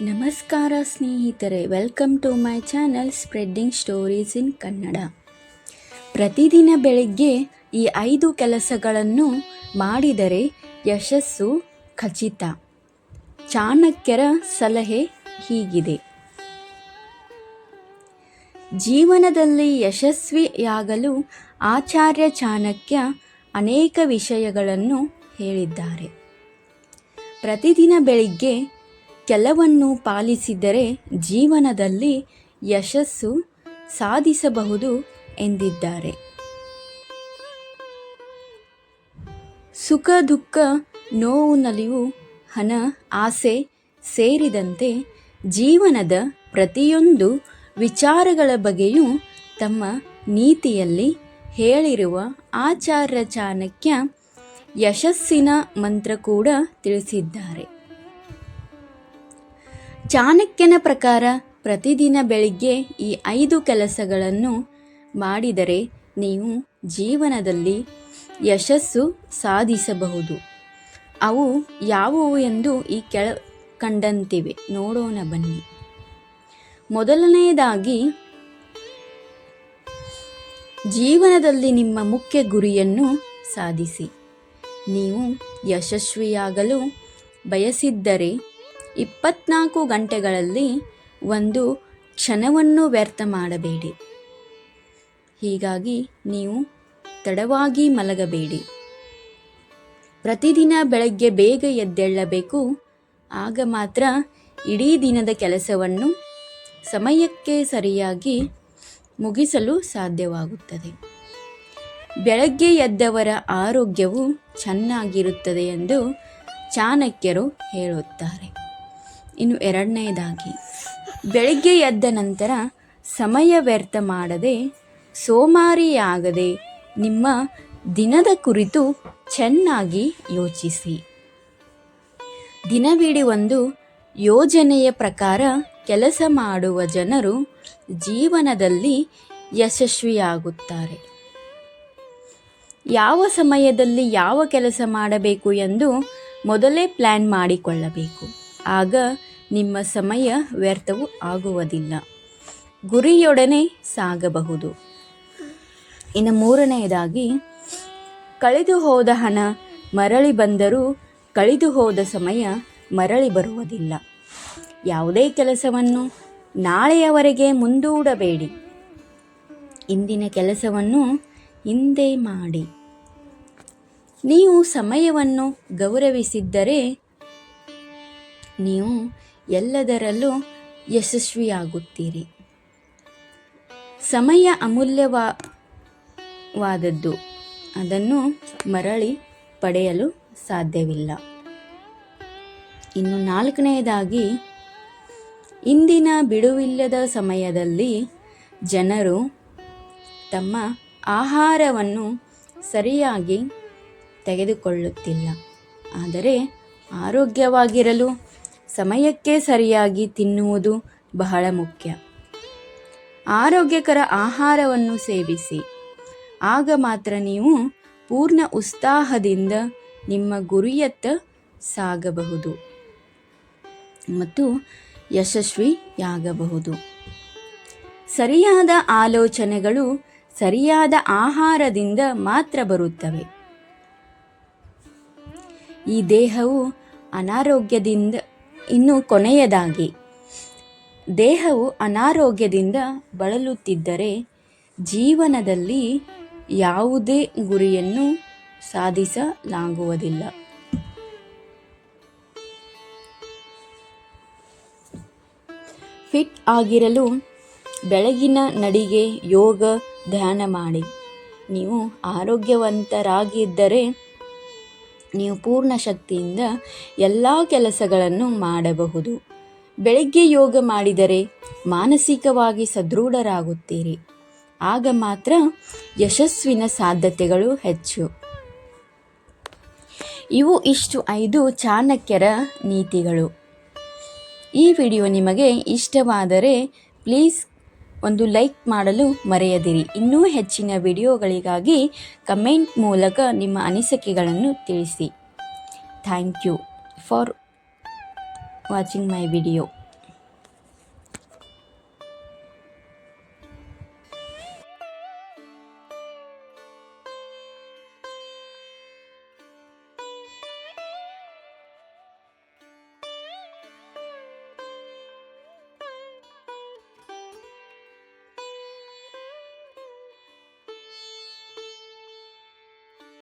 ನಮಸ್ಕಾರ ಸ್ನೇಹಿತರೆ welcome to my channel spreading stories in Kannada ಪ್ರತಿದಿನ ಬೆಳಿಗ್ಗೆ ಈ ಐದು ಕೆಲಸಗಳನ್ನು ಮಾಡಿದರೆ ಯಶಸ್ಸು ಖಚಿತ. ಚಾಣಕ್ಯರ ಸಲಹೆ ಹೀಗಿದೆ. ಜೀವನದಲ್ಲಿ ಯಶಸ್ವಿಯಾಗಲು ಆಚಾರ್ಯ ಚಾಣಕ್ಯ ಅನೇಕ ವಿಷಯಗಳನ್ನು ಹೇಳಿದ್ದಾರೆ. ಪ್ರತಿದಿನ ಬೆಳಿಗ್ಗೆ ಕೆಲವನ್ನು ಪಾಲಿಸಿದರೆ ಜೀವನದಲ್ಲಿ ಯಶಸ್ಸು ಸಾಧಿಸಬಹುದು ಎಂದಿದ್ದಾರೆ. ಸುಖ, ದುಃಖ, ನೋವು, ನಲಿವು ಹಣ ಆಸೆ ಸೇರಿದಂತೆ ಜೀವನದ ಪ್ರತಿಯೊಂದು ವಿಚಾರಗಳ ಬಗ್ಗೆಯೂ ತಮ್ಮ ನೀತಿಯಲ್ಲಿ ಹೇಳಿರುವ ಆಚಾರ್ಯ ಚಾಣಕ್ಯ ಯಶಸ್ಸಿನ ಮಂತ್ರ ಕೂಡ ತಿಳಿಸಿದ್ದಾರೆ. ಚಾಣಕ್ಯನ ಪ್ರಕಾರ ಪ್ರತಿದಿನ ಬೆಳಿಗ್ಗೆ ಈ ಐದು ಕೆಲಸಗಳನ್ನು ಮಾಡಿದರೆ ನೀವು ಜೀವನದಲ್ಲಿ ಯಶಸ್ಸು ಸಾಧಿಸಬಹುದು. ಅವು ಯಾವುವು ಎಂದು ಈ ಕೆಳ ಕಂಡಂತಿವೆ. ನೋಡೋಣ ಬನ್ನಿ. ಮೊದಲನೆಯದಾಗಿ, ಜೀವನದಲ್ಲಿ ನಿಮ್ಮ ಮುಖ್ಯ ಗುರಿಯನ್ನು ಸಾಧಿಸಿ. ನೀವು ಯಶಸ್ವಿಯಾಗಲು ಬಯಸಿದ್ದರೆ ಇಪ್ಪತ್ನಾಲ್ಕು ಗಂಟೆಗಳಲ್ಲಿ ಒಂದು ಕ್ಷಣವನ್ನು ವ್ಯರ್ಥ ಮಾಡಬೇಡಿ. ಹೀಗಾಗಿ ನೀವು ತಡವಾಗಿ ಮಲಗಬೇಡಿ. ಪ್ರತಿದಿನ ಬೆಳಗ್ಗೆ ಬೇಗ ಎದ್ದೇಳಬೇಕು. ಆಗ ಮಾತ್ರ ಇಡೀ ದಿನದ ಕೆಲಸವನ್ನು ಸಮಯಕ್ಕೆ ಸರಿಯಾಗಿ ಮುಗಿಸಲು ಸಾಧ್ಯವಾಗುತ್ತದೆ. ಬೆಳಗ್ಗೆ ಎದ್ದವರ ಆರೋಗ್ಯವು ಚೆನ್ನಾಗಿರುತ್ತದೆ ಎಂದು ಚಾಣಕ್ಯರು ಹೇಳುತ್ತಾರೆ. ಇನ್ನು ಎರಡನೆಯದಾಗಿ ಬೆಳಗ್ಗೆ ಎದ್ದ ನಂತರ ಸಮಯ ವ್ಯರ್ಥ ಮಾಡದೆ ಸೋಮಾರಿಯಾಗದೆ ನಿಮ್ಮ ದಿನದ ಕುರಿತು ಚೆನ್ನಾಗಿ ಯೋಚಿಸಿ. ದಿನವಿಡೀ ಒಂದು ಯೋಜನೆಯ ಪ್ರಕಾರ ಕೆಲಸ ಮಾಡುವ ಜನರು ಜೀವನದಲ್ಲಿ ಯಶಸ್ವಿಯಾಗುತ್ತಾರೆ. ಯಾವ ಸಮಯದಲ್ಲಿ ಯಾವ ಕೆಲಸ ಮಾಡಬೇಕು ಎಂದು ಮೊದಲೇ ಪ್ಲ್ಯಾನ್ ಮಾಡಿಕೊಳ್ಳಬೇಕು. ಆಗ ನಿಮ್ಮ ಸಮಯ ವ್ಯರ್ಥವು ಆಗುವುದಿಲ್ಲ. ಗುರಿಯೊಡನೆ ಸಾಗಬಹುದು. ಇನ್ನು ಮೂರನೆಯದಾಗಿ, ಕಳೆದು ಹೋದ ಹಣ ಮರಳಿ ಬಂದರೂ ಕಳೆದು ಹೋದ ಸಮಯ ಮರಳಿ ಬರುವುದಿಲ್ಲ. ಯಾವುದೇ ಕೆಲಸವನ್ನು ನಾಳೆಯವರೆಗೆ ಮುಂದೂಡಬೇಡಿ. ಇಂದಿನ ಕೆಲಸವನ್ನು ಹಿಂದೆ ಮಾಡಿ. ನೀವು ಸಮಯವನ್ನು ಗೌರವಿಸಿದ್ದರೆ ನೀವು ಎಲ್ಲದರಲ್ಲೂ ಯಶಸ್ವಿಯಾಗುತ್ತೀರಿ. ಸಮಯ ಅಮೂಲ್ಯವಾದದ್ದು. ಅದನ್ನು ಮರಳಿ ಪಡೆಯಲು ಸಾಧ್ಯವಿಲ್ಲ. ಇನ್ನು ನಾಲ್ಕನೆಯದಾಗಿ, ಇಂದಿನ ಬಿಡುವಿಲ್ಲದ ಸಮಯದಲ್ಲಿ ಜನರು ತಮ್ಮ ಆಹಾರವನ್ನು ಸರಿಯಾಗಿ ತೆಗೆದುಕೊಳ್ಳುತ್ತಿಲ್ಲ. ಆದರೆ ಆರೋಗ್ಯವಾಗಿರಲು ಸಮಯಕ್ಕೆ ಸರಿಯಾಗಿ ತಿನ್ನುವುದು ಬಹಳ ಮುಖ್ಯ. ಆರೋಗ್ಯಕರ ಆಹಾರವನ್ನು ಸೇವಿಸಿ. ಆಗ ಮಾತ್ರ ನೀವು ಪೂರ್ಣ ಉತ್ಸಾಹದಿಂದ ನಿಮ್ಮ ಗುರಿಯತ್ತ ಸಾಗಬಹುದು. ಮತ್ತು ಯಶಸ್ವಿಯಾಗಬಹುದು ಸರಿಯಾದ ಆಲೋಚನೆಗಳು ಸರಿಯಾದ ಆಹಾರದಿಂದ ಮಾತ್ರ ಬರುತ್ತವೆ. ಈ ದೇಹವು ಅನಾರೋಗ್ಯದಿಂದ ಇನ್ನು ಕೊನೆಯದಾಗಿ, ದೇಹವು ಅನಾರೋಗ್ಯದಿಂದ ಬಳಲುತ್ತಿದ್ದರೆ ಜೀವನದಲ್ಲಿ ಯಾವುದೇ ಗುರಿಯನ್ನು ಸಾಧಿಸಲಾಗುವುದಿಲ್ಲ. ಫಿಟ್ ಆಗಿರಲು ಬೆಳಗಿನ ನಡಿಗೆ ಯೋಗ, ಧ್ಯಾನ ಮಾಡಿ. ನೀವು ಆರೋಗ್ಯವಂತರಾಗಿದ್ದರೆ ನೀವು ಪೂರ್ಣ ಶಕ್ತಿಯಿಂದ ಎಲ್ಲ ಕೆಲಸಗಳನ್ನು ಮಾಡಬಹುದು. ಬೆಳಗ್ಗೆ ಯೋಗ ಮಾಡಿದರೆ ಮಾನಸಿಕವಾಗಿ ಸದೃಢರಾಗುತ್ತೀರಿ. ಆಗ ಮಾತ್ರ ಯಶಸ್ವಿನ ಸಾಧ್ಯತೆಗಳು ಹೆಚ್ಚು. ಇವು ಇಷ್ಟು ಐದು ಚಾಣಕ್ಯರ ನೀತಿಗಳು. ಈ ವಿಡಿಯೋ ನಿಮಗೆ ಇಷ್ಟವಾದರೆ ಪ್ಲೀಸ್ ಒಂದು ಲೈಕ್ ಮಾಡಲು ಮರೆಯದಿರಿ. ಇನ್ನೂ ಹೆಚ್ಚಿನ ವಿಡಿಯೋಗಳಿಗಾಗಿ ಕಮೆಂಟ್ ಮೂಲಕ ನಿಮ್ಮ ಅನಿಸಿಕೆಗಳನ್ನು ತಿಳಿಸಿ. Thank you for watching my video.